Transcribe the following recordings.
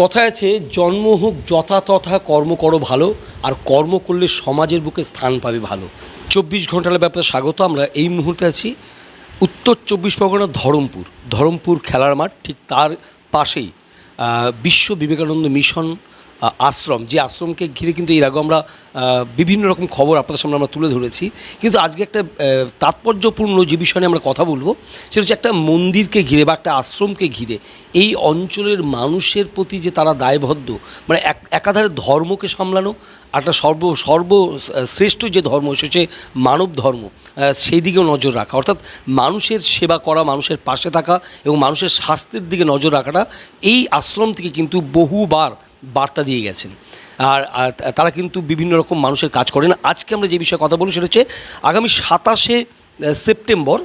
কথায় আছে, জন্ম হোক যথাতথা কর্ম করো ভালো, আর কর্ম করলে সমাজের বুকে স্থান পাবে ভালো। চব্বিশ ঘণ্টার ব্যাপারে স্বাগত, আমরা এই মুহূর্তে আছি উত্তর চব্বিশ পরগনা ধরমপুর। ধরমপুর খেলার মাঠ, ঠিক তার পাশেই বিশ্ব বিবেকানন্দ মিশন আশ্রম, যে আশ্রমকে ঘিরে কিন্তু এর আগে আমরা বিভিন্ন রকম খবর আপনাদের সামনে আমরা তুলে ধরেছি। কিন্তু আজকে একটা তাৎপর্যপূর্ণ যে বিষয় নিয়ে আমরা কথা বলব, সেটা হচ্ছে একটা মন্দিরকে ঘিরে বা একটা আশ্রমকে ঘিরে, এই অঞ্চলের মানুষের প্রতি যে তারা দায়বদ্ধ মানে এক, একাধারে ধর্মকে সামলানো একটা সর্ব সর্ব শ্রেষ্ঠ যে ধর্ম সেটা মানব ধর্ম সেই দিকেও নজর রাখা। অর্থাৎ মানুষের সেবা করা, মানুষের পাশে থাকা এবং মানুষের স্বাস্থ্যের দিকে নজর রাখাটা, এই আশ্রম থেকে কিন্তু বহুবার বার্তা দিয়ে গেছেন। আর তারা কিন্তু বিভিন্ন রকম মানুষের কাজ করেন। আজকে আমরা যে বিষয়ে কথা বলব সেটা হচ্ছে আগামী সাতাশে সেপ্টেম্বর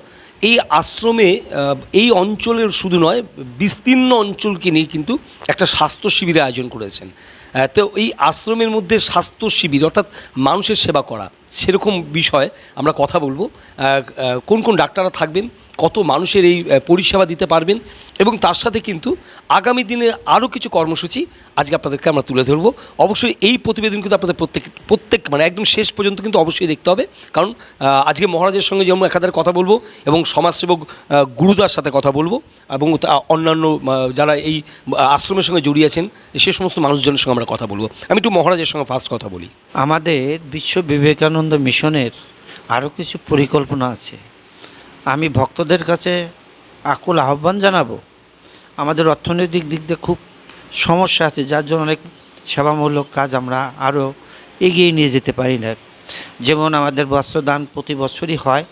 এই আশ্রমে এই অঞ্চলের শুধু নয়, বিস্তীর্ণ অঞ্চলকে নিয়ে কিন্তু একটা স্বাস্থ্য শিবিরের আয়োজন করেছেন। তো এই আশ্রমের মধ্যে স্বাস্থ্য শিবির অর্থাৎ মানুষের সেবা করা, সেরকম বিষয়ে আমরা কথা বলব। কোন কোন ডাক্তাররা থাকবেন কত মানুষের এই পরিষেবা দিতে পারবেন এবং তার সাথে কিন্তু আগামী দিনের আরও কিছু কর্মসূচি আজকে আপনাদেরকে আমরা তুলে ধরবো। অবশ্যই এই প্রতিবেদন কিন্তু আপনাদের প্রত্যেক প্রত্যেক মানে একদম শেষ পর্যন্ত কিন্তু অবশ্যই দেখতে হবে। কারণ আজকে মহারাজের সঙ্গে যেমন একাধারে কথা বলব এবং সমাজসেবক গুরুদার সাথে কথা বলব এবং অন্যান্য যারা এই আশ্রমের সঙ্গে জড়িয়ে আছেন, সে সমস্ত মানুষজনের সঙ্গে আমরা কথা বলব। আমি একটু মহারাজের সঙ্গে ফার্স্ট কথা বলি। আমাদের বিশ্ব বিবেকানন্দ মিশনের আরও কিছু পরিকল্পনা আছে। আমি ভক্তদের কাছে আকুল আহ্বান জানাব। আমাদের অর্থনৈতিক দিক দিয়ে খুব সমস্যা আছে, যার জন্য অনেক সেবামূলক কাজ আমরা আরও এগিয়ে নিয়ে যেতে পারি না। যেমন আমাদের বস্ত্রদান প্রতি বছরই হয়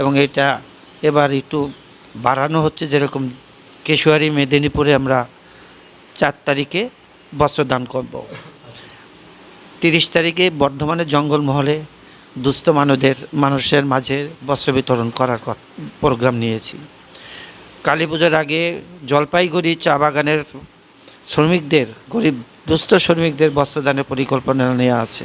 এবং এটা এবার একটু বাড়ানো হচ্ছে, যেরকম কেশুয়ারি মেদিনীপুরে আমরা চার তারিখে বস্ত্রদান করব। তিরিশ তারিখে বর্ধমানের জঙ্গলমহলে দুস্থ মানুষদের, মানুষের মাঝে বস্ত্র বিতরণ করার প্রোগ্রাম নিয়েছি। কালী পুজোর আগে জলপাইগুড়ি চা বাগানের শ্রমিকদের, গরিব, দুস্থ শ্রমিকদের বস্ত্রদানের পরিকল্পনা নেওয়া আছে।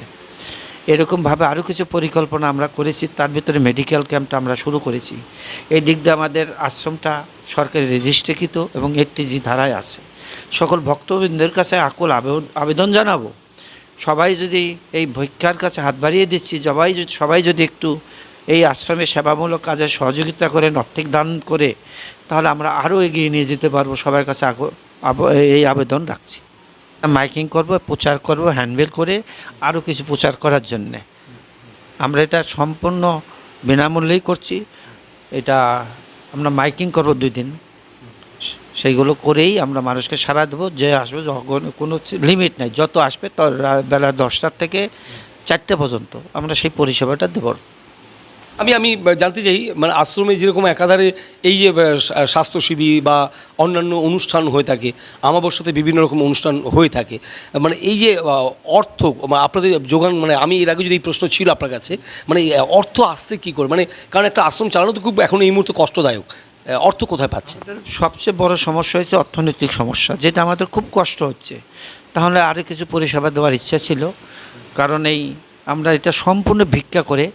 এরকমভাবে আরও কিছু পরিকল্পনা আমরা করেছি, তার ভিতরে মেডিকেল ক্যাম্পটা আমরা শুরু করেছি। এই দিক দিয়ে আমাদের আশ্রমটা সরকারি রেজিস্ট্রিকৃত এবং একটি জি ধারায় আছে। সকল ভক্তবৃন্দের কাছে আকুল আবে- আবেদন জানাব। সবাই যদি এই ভিক্ষার কাছে হাত বাড়িয়ে দিচ্ছি, সবাই যদি সবাই যদি একটু এই আশ্রমে সেবামূলক কাজে সহযোগিতা করেন আর্থিক দান করে, তাহলে আমরা আরও এগিয়ে নিয়ে যেতে পারব। সবার কাছে এই আবেদন রাখছি। মাইকিং করব, প্রচার করব হ্যান্ডবেল করে আরও কিছু প্রচার করার জন্যে। আমরা এটা সম্পূর্ণ বিনামূল্যেই করছি। এটা আমরা মাইকিং করব দুই দিন। সেইগুলো করেই আমরা মানুষকে সাড়া দেবো, যে আসবে কোনো লিমিট নাই, যত আসবে তো রা- বেলা দশটার থেকে চারটে পর্যন্ত আমরা সেই পরিষেবাটা দেবো। আমি আমি জানতে চাই মানে আশ্রমে যেরকম একাধারে এই যে স্বাস্থ্য শিবির বা অন্যান্য অনুষ্ঠান হয়ে থাকে, আমাবস্যাতে বিভিন্ন রকম অনুষ্ঠান হয়ে থাকে মানে এই যে অর্থ আপনাদের যোগান মানে আমি এর আগে যদি এই প্রশ্ন ছিল আপনার কাছে মানে অর্থ আসছে কী করে? মানে কারণ একটা আশ্রম চালানো তো খুব এখন এই মুহূর্তে কষ্টদায়ক। অর্থ কোথায় পাচ্ছে? সবচেয়ে বড় সমস্যা হয়েছে অর্থনৈতিক সমস্যা, যেটা আমাদের খুব কষ্ট হচ্ছে। তাহলে আরও কিছু পরিষেবা দেওয়ার ইচ্ছা ছিল, কারণ এই আমরা এটা সম্পূর্ণ ভিক্ষা করে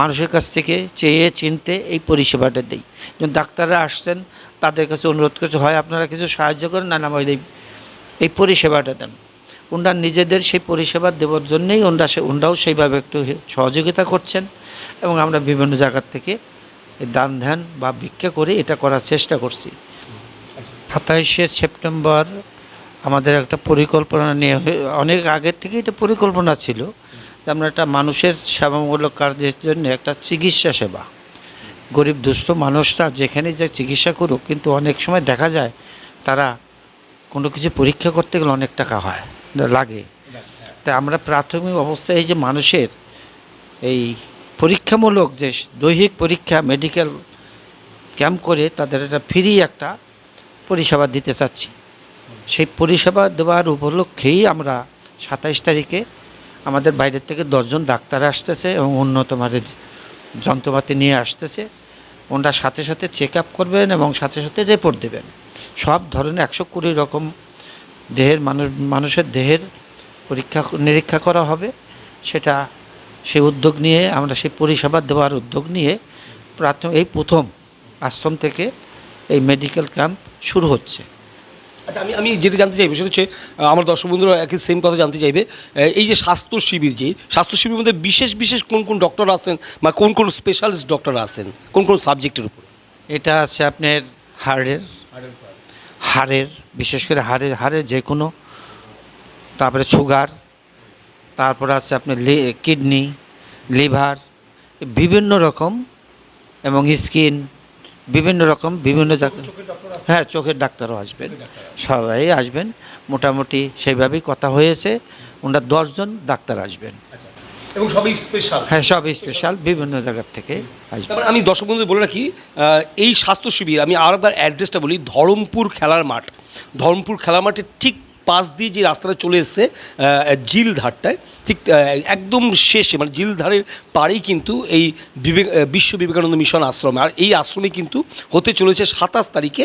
মানুষের কাছ থেকে চেয়ে চিনতে এই পরিষেবাটা দিই। যেমন ডাক্তাররা আসছেন, তাদের কাছে অনুরোধ করছে, হয়, আপনারা কিছু সাহায্য করেন, না না এই পরিষেবাটা দেন। ওনারা নিজেদের সেই পরিষেবা দেওয়ার জন্যেই ওনারা সে ওনারাও সেইভাবে একটু সহযোগিতা করছেন এবং আমরা বিভিন্ন জায়গার থেকে দান ধ্যান বা ভিক্ষা করে এটা করার চেষ্টা করছি। সাতাইশে সেপ্টেম্বর আমাদের একটা পরিকল্পনা নিয়ে অনেক আগের থেকে এটা পরিকল্পনা ছিল যে আমরা একটা মানুষের সেবামূলক কার্যের জন্য একটা চিকিৎসা সেবা। গরিব দুস্থ মানুষরা যেখানে যে চিকিৎসা করুক, কিন্তু অনেক সময় দেখা যায় তারা কোনো কিছু পরীক্ষা করতে গেলে অনেক টাকা হয়, লাগে। তাই আমরা প্রাথমিক অবস্থায় এই যে মানুষের এই পরীক্ষামূলক যে দৈহিক পরীক্ষা মেডিকেল ক্যাম্প করে তাদের একটা ফ্রি একটা পরিষেবা দিতে চাচ্ছি। সেই পরিষেবা দেওয়ার উপলক্ষেই আমরা সাতাইশ তারিখে আমাদের বাইরের থেকে দশজন ডাক্তার আসতেছে এবং উন্নত মানের যন্ত্রপাতি নিয়ে আসতেছে। ওনারা সাথে সাথে চেক আপ করবেন এবং সাথে সাথে রিপোর্ট দেবেন। সব ধরনের একশো কুড়ি রকম দেহের মানুষ মানুষের দেহের পরীক্ষা নিরীক্ষা করা হবে। সেটা সেই উদ্যোগ নিয়ে আমরা সেই পরিষেবা দেওয়ার উদ্যোগ নিয়ে প্রাথমিক এই প্রথম আশ্রম থেকে এই মেডিকেল ক্যাম্প শুরু হচ্ছে। আচ্ছা আমি আমি যেটা জানতে চাইব সেটা হচ্ছে আমার দর্শক বন্ধুরা একই সেম কথা জানতে চাইবে। এই যে স্বাস্থ্য শিবির যে স্বাস্থ্য শিবিরের মধ্যে বিশেষ বিশেষ কোন কোন ডক্টর আছেন বা কোন কোন স্পেশালিস্ট ডক্টর আছেন? কোন কোন সাবজেক্টের উপর? এটা আছে আপনার হাড়ের হাড়ের বিশেষ করে হাড়ের হাড়ের যে কোনো তারপরে সুগার তারপরে আছে আপনার কিডনি লিভার বিভিন্ন রকম এবং স্কিন বিভিন্ন রকম বিভিন্ন জায়গা হ্যাঁ চোখের ডাক্তারও আসবেন। সবাই আসবেন। মোটামুটি সেইভাবেই কথা হয়েছে। ওনার দশজন ডাক্তার আসবেন। এবং সবই স্পেশাল হ্যাঁ সব স্পেশাল বিভিন্ন জায়গার থেকে আসবেন। আমি দর্শক বন্ধুদের বলে রাখি এই স্বাস্থ্য শিবির আমি আরেকবার অ্যাড্রেসটা বলি ধরমপুর খেলার মাঠ। ধরমপুর খেলার মাঠের ঠিক পাশ দিয়ে যে রাস্তাটা চলে এসছে জিল ধারটায় ঠিক একদম শেষে মানে জিল ধারের পাড়েই কিন্তু এই বিবেক বিশ্ব বিবেকানন্দ মিশন আশ্রমে। আর এই আশ্রমে কিন্তু হতে চলেছে সাতাশ তারিখে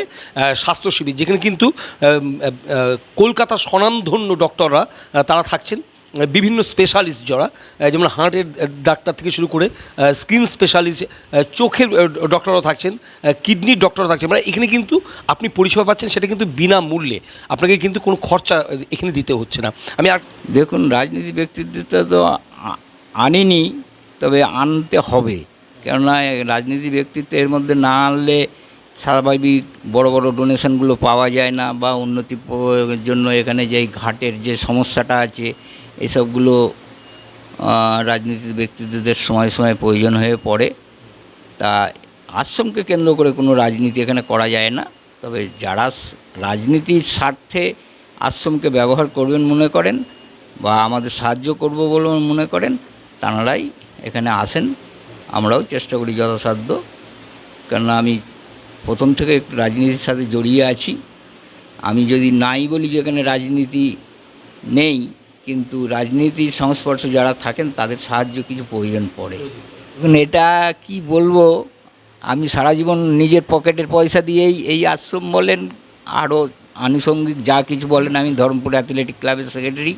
স্বাস্থ্য শিবির, যেখানে কিন্তু কলকাতার স্বনামধন্য ডক্টররা তারা থাকছেন। বিভিন্ন স্পেশালিস্ট যারা যেমন হার্টের ডাক্তার থেকে শুরু করে স্কিন স্পেশালিস্ট চোখের আহ, ডক্টররা থাকছেন কিডনির ডক্টররা থাকছেন মানে এখানে কিন্তু আপনি পরিষেবা পাচ্ছেন সেটা কিন্তু বিনামূল্যে। আপনাকে কিন্তু কোনো খরচা এখানে দিতে হচ্ছে না। আমি আর দেখুন রাজনীতি ব্যক্তিত্বটা তো আনিনি তবে আনতে হবে। কেননা রাজনীতি ব্যক্তিত্ব এর মধ্যে না আনলে স্বাভাবিক বড় বড় ডোনেশনগুলো পাওয়া যায় না বা উন্নতি প- জন্য এখানে যে ঘাটের যে সমস্যাটা আছে এসবগুলো রাজনীতির ব্যক্তিদের সময় সময় প্রয়োজন হয়ে পড়ে। তা আশ্রমকে কেন্দ্র করে কোনো রাজনীতি এখানে করা যায় না। তবে যারা রাজনীতির স্বার্থে আশ্রমকে ব্যবহার করবেন মনে করেন বা আমাদের সাহায্য করব বলে মনে করেন, তাঁরাই এখানে আসেন। আমরাও চেষ্টা করি যথাসাধ্য। কেননা আমি প্রথম থেকে রাজনীতির সাথে জড়িয়ে আছি। আমি যদি নাই বলি যে এখানে রাজনীতি নেই কিন্তু রাজনীতির সংস্পর্শে যারা থাকেন, তাদের সাহায্য কিছু প্রয়োজন পড়ে। এখন এটা কি বলব? আমি সারা জীবন নিজের পকেটের পয়সা দিয়েই এই আশ্রম বলেন আরও আনুষঙ্গিক যা কিছু বলেন, আমি ধর্মপুর অ্যাথলেটিক ক্লাবের সেক্রেটারি,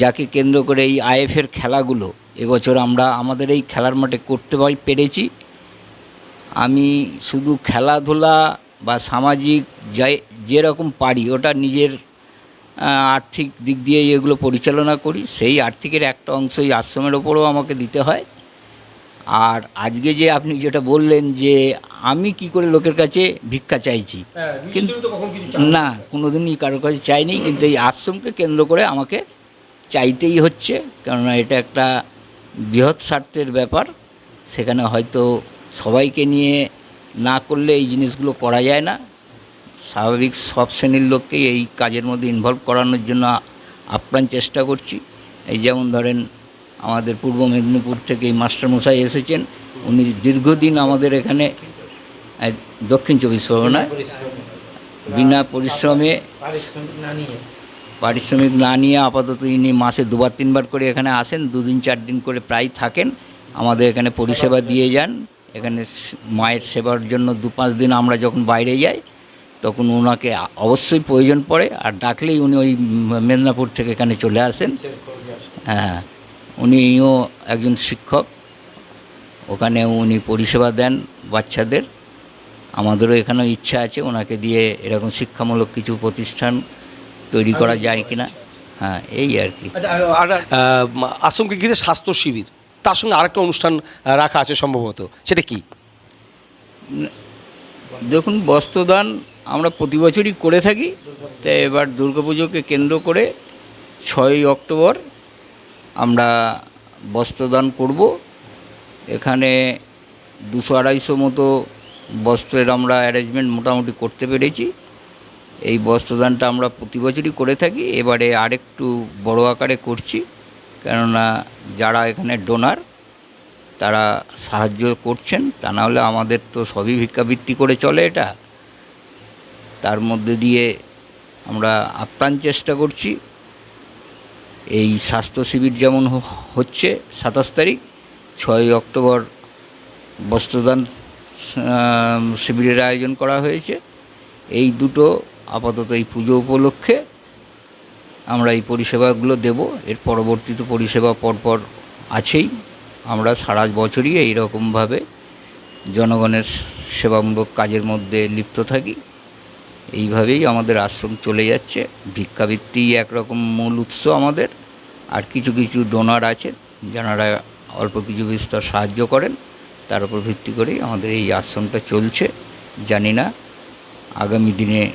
যাকে কেন্দ্র করে এই আইএফের খেলাগুলো এবছর আমরা আমাদের এই খেলার মাঠে করতে পারি পেরেছি। আমি শুধু খেলাধুলা বা সামাজিক যাই, যেরকম পারি, ওটা নিজের আর্থিক দিক দিয়ে এগুলো পরিচালনা করি। সেই আর্থিকের একটা অংশ এই আশ্রমের ওপরেও আমাকে দিতে হয়। আর আজকে যে আপনি যেটা বললেন যে আমি কি করে লোকের কাছে ভিক্ষা চাইছি কিন্তু না কোনোদিনই কারোর কাছে চাইনি কিন্তু এই আশ্রমকে কেন্দ্র করে আমাকে চাইতেই হচ্ছে কেননা এটা একটা বৃহৎ স্বার্থের ব্যাপার। সেখানে হয়তো সবাইকে নিয়ে না করলে এই জিনিসগুলো করা যায় না। স্বাভাবিক সব শ্রেণির লোককেই এই কাজের মধ্যে ইনভলভ করানোর জন্য আপ্রাণ চেষ্টা করছি। এই যেমন ধরেন, আমাদের পূর্ব মেদিনীপুর থেকে এই মাস্টারমশাই এসেছেন। উনি দীর্ঘদিন আমাদের এখানে দক্ষিণ চব্বিশ পরগনায় বিনা পরিশ্রমে পারিশ্রমিক না নিয়ে আপাতত ইনি মাসে দুবার, তিনবার করে এখানে আসেন। দুদিন, চার দিন করে প্রায় থাকেন। আমাদের এখানে পরিষেবা দিয়ে যান। এখানে মায়ের সেবার জন্য দু পাঁচ দিন আমরা যখন বাইরে যাই তখন ওনাকে অবশ্যই প্রয়োজন পড়ে আর ডাকলেই উনি ওই মেদিনীপুর থেকে এখানে চলে আসেন। হ্যাঁ উনিও একজন শিক্ষক। ওখানে উনি পরিষেবা দেন বাচ্চাদের। আমাদেরও এখানেও ইচ্ছা আছে ওনাকে দিয়ে এরকম শিক্ষামূলক কিছু প্রতিষ্ঠান তৈরি করা যায় কিনা। হ্যাঁ এই আর কি। আচ্ছা আর আশ্রমকে ঘিরে স্বাস্থ্য শিবির? তার সঙ্গে আরেকটা অনুষ্ঠান রাখা আছে সম্ভবত সেটা কি? দেখুন বস্ত্রদান আমরা প্রতি বছরই করে থাকি। তো এবার দুর্গাপুজোকে কেন্দ্র করে ছয়ই অক্টোবর আমরা বস্ত্রদান করব। এখানে দুশো আড়াইশো মতো বস্ত্রের আমরা অ্যারেঞ্জমেন্ট মোটামুটি করতে পেরেছি। এই বস্ত্রদানটা আমরা প্রতি বছরই করে থাকি। এবারে আরেকটু বড় আকারে করছি, কেননা যারা এখানে ডোনার তারা সাহায্য করছেন। তা নাহলে আমাদের তো সবই ভিক্ষাবৃত্তি করে চলে এটা। তার মধ্যে দিয়ে আমরা আপ্রাণ চেষ্টা করছি। এই স্বাস্থ্য শিবির যেমন হচ্ছে সাতাশ তারিখ, ছয়ই অক্টোবর বস্ত্রদান শিবিরের আয়োজন করা হয়েছে। এই দুটো আপাতত এই পুজো উপলক্ষে আমরা এই পরিষেবাগুলো দেব। এর পরবর্তীতে পরিষেবা পরপর আছেই। আমরা সারা বছরই এই রকমভাবে জনগণের সেবামূলক কাজের মধ্যে লিপ্ত থাকি। এইভাবেই আমাদের আশ্রম চলে যাচ্ছে। ভিক্ষাবৃত্তি একরকম মূল উৎস আমাদের। আর কিছু কিছু ডোনার আছে যারা অল্প কিছু বিস্তর সাহায্য করেন। তার উপর ভিত্তি করেই আমাদের এই আশ্রমটা চলছে। জানি না আগামী দিনে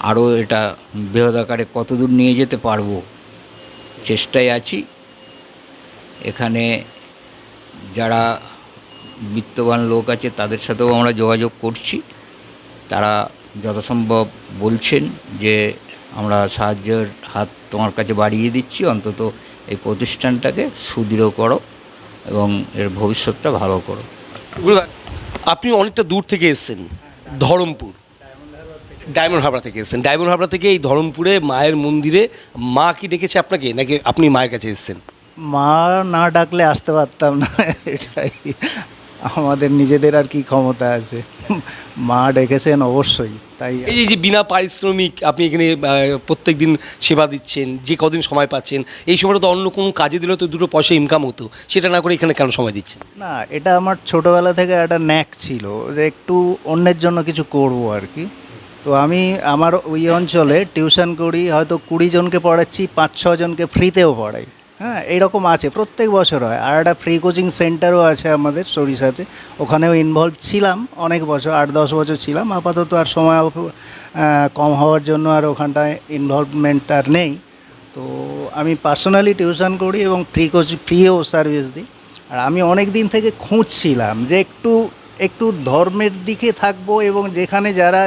আরও এটা বৃহদাকারে কতদূর নিয়ে যেতে পারব। চেষ্টায় আছি। এখানে যারা বিত্তবান লোক আছে তাদের সাথেও আমরা যোগাযোগ করছি। তারা যথাসম্ভব বলছেন যে আমরা সাহায্যের হাত তোমার কাছে বাড়িয়ে দিচ্ছি অন্তত এই প্রতিষ্ঠানটাকে সুদৃঢ় করো এবং এর ভবিষ্যৎটা ভালো করো। আপনি অনেকটা দূর থেকে এসেছেন ধরমপুর। ডায়মন্ড হাবড়া থেকে এসেছেন। ডায়মন্ড হাবড়া থেকে এই ধরমপুরে মায়ের মন্দিরে মা কি ডেকেছে আপনাকে নাকি আপনি মায়ের কাছে এসেছেন? মা না ডাকলে আসতে পারতাম না এটাই। আমাদের নিজেদের আর কি ক্ষমতা আছে। মা ডেকেছেন অবশ্যই তাই এই যে- বিনা পারিশ্রমিক আপনি এখানে প্রত্যেক দিন সেবা দিচ্ছেন যে কদিন সময় পাচ্ছেন এই সময়টা তো অন্য কোনো কাজে দিলে তো দুটো পয়সা ইনকাম হতো সেটা না করে এখানে কেন সময় দিচ্ছেন? না এটা আমার ছোটোবেলা থেকে একটা ন্যাক ছিল যে একটু অন্যের জন্য কিছু করব আর কি। তো আমি আমার ওই অঞ্চলে টিউশন করি হয়তো কুড়ি জনকে পড়াচ্ছি পাঁচ ছজনকে ফ্রিতেও পড়াই। হ্যাঁ এইরকম আছে, প্রত্যেক বছর হয়। আর একটা ফ্রি কোচিং সেন্টারও আছে আমাদের সরিষাতে। ওখানেও ইনভলভ ছিলাম অনেক বছর, আট দশ বছর ছিলাম। আপাতত আর সময় কম হওয়ার জন্য আর ওখানটায় ইনভলভমেন্ট আর নেই। তো আমি পার্সোনালি টিউশন করি এবং ফ্রি কোচিং ফ্রিও সার্ভিস দিই। আর আমি অনেক দিন থেকে খুঁজছিলাম যে একটু একটু ধর্মের দিকে থাকব এবং যেখানে যারা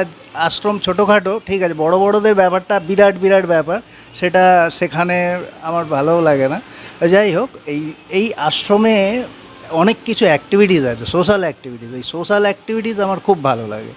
আশ্রম ছোটোখাটো, ঠিক আছে, বড় বড়দের ব্যাপারটা বিরাট বিরাট ব্যাপার, সেটা সেখানে আমার ভালোও লাগে না। যাই হোক, এই এই আশ্রমে অনেক কিছু অ্যাক্টিভিটিস আছে সোশ্যাল অ্যাক্টিভিটিস এই সোশ্যাল অ্যাক্টিভিটিস আমার খুব ভালো লাগে।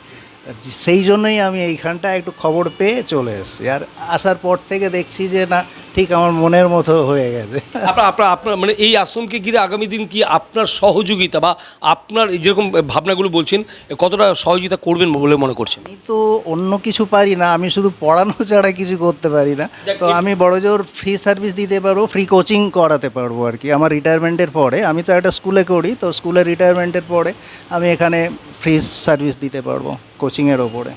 সেই জন্যই আমি এইখানটা একটু খবর পেয়ে চলে এসেছি। আর আসার পর থেকে দেখছি যে না ঠিক আমার মনের মতো হয়ে গেছে। আপনার আপনার আপনার মানে এই আশ্রমকে ঘিরে আগামী দিন কি আপনার সহযোগিতা বা আপনার যেরকম ভাবনাগুলো বলছেন কতটা সহযোগিতা করবেন বলে মনে করছেন? আমি তো অন্য কিছু পারি না আমি শুধু পড়ানো ছাড়া কিছু করতে পারি না। তো আমি বড় জোর ফ্রি সার্ভিস দিতে পারব ফ্রি কোচিং করাতে পারব আর কি। আমার রিটায়ারমেন্টের পরে আমি তো একটা স্কুলে করি তো স্কুলের রিটায়ারমেন্টের পরে আমি এখানে ফ্রি সার্ভিস দিতে পারব কোচিংয়ের ওপরে।